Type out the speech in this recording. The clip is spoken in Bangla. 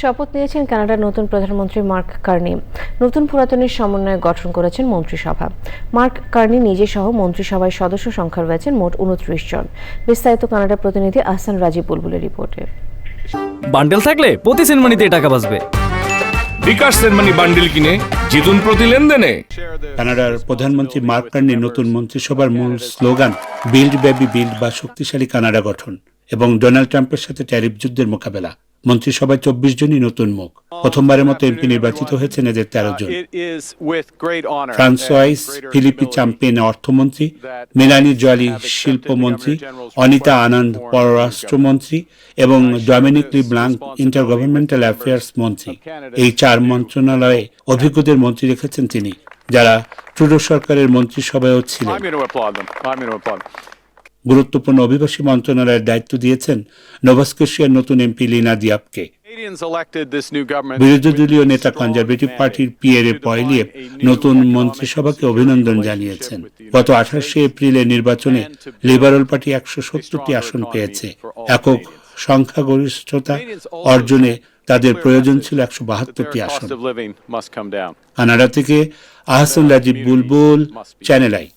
শপথ নিয়েছেন কানাডার নতুন প্রধানমন্ত্রী মার্ক কার্নি। নতুন পুরাতনের সমন্বয়ে গঠন করেছেন মন্ত্রিসভা। মার্ক কার্নি নিজে সহ মন্ত্রিসভায় সদস্য সংখ্যা রয়েছেন মোট উনত্রিশ জন। বিস্তারিত কানাডা প্রতিনিধি আহসান রাজীব বুলবুলের রিপোর্টে। বান্ডেল থাকলে প্রতি সেনমানিতে টাকা বাঁচবে। বিকাশ সেনমানি বান্ডিল কিনে জিতুন প্রতি লেনদেনে। কানাডার প্রধানমন্ত্রী মার্ক কার্নির নতুন মন্ত্রিসভার মূল স্লোগান বিল্ড বেবি বিল্ড বা শক্তিশালী কানাডা গঠন এবং ডোনাল্ড ট্রাম্পের সাথে ট্যারিফ যুদ্ধের মোকাবেলা। মন্ত্রিসভায় চব্বিশ জনই নতুন মুখ। প্রথমবারের মতো এমপি নির্বাচিত হয়েছেন এদের তেরো জন। ফ্রান্সোয়াইস ফিলিপি চাম্পেন অর্থমন্ত্রী মেলানি জলি শিল্পমন্ত্রী অনিতা আনন্দ পররাষ্ট্রমন্ত্রী এবং Dominic LeBlanc intergovernmental affairs মন্ত্রী। এই চার মন্ত্রণালয়ে অভিজ্ঞদের মন্ত্রী রেখেছেন তিনি যারা ট্রুডো সরকারের মন্ত্রিসভায়ও ছিলেন। গুরুত্বপূর্ণ অভিবাসী মন্ত্রণালয়ের দায়িত্ব দিয়েছেন নোভাস্কেশিয়ার নতুন এমপি লিনা দিয়াপকে. বিরোধী দলীয় নেতা কনজারভেটিভ পার্টির পিয়ারে পয়লিয়ে নতুন মন্ত্রিসভাকে অভিনন্দন জানিয়েছেন। গত আঠাশে এপ্রিলের নির্বাচনে লিবারেল পার্টি একশো সত্তরটি আসন পেয়েছে। একক সংখ্যাগরিষ্ঠতা অর্জনে তাদের প্রয়োজন ছিল একশো বাহাত্তরটি আসন. কানাডা থেকে আহসান রাজীব বুলবুল চ্যানেল আই।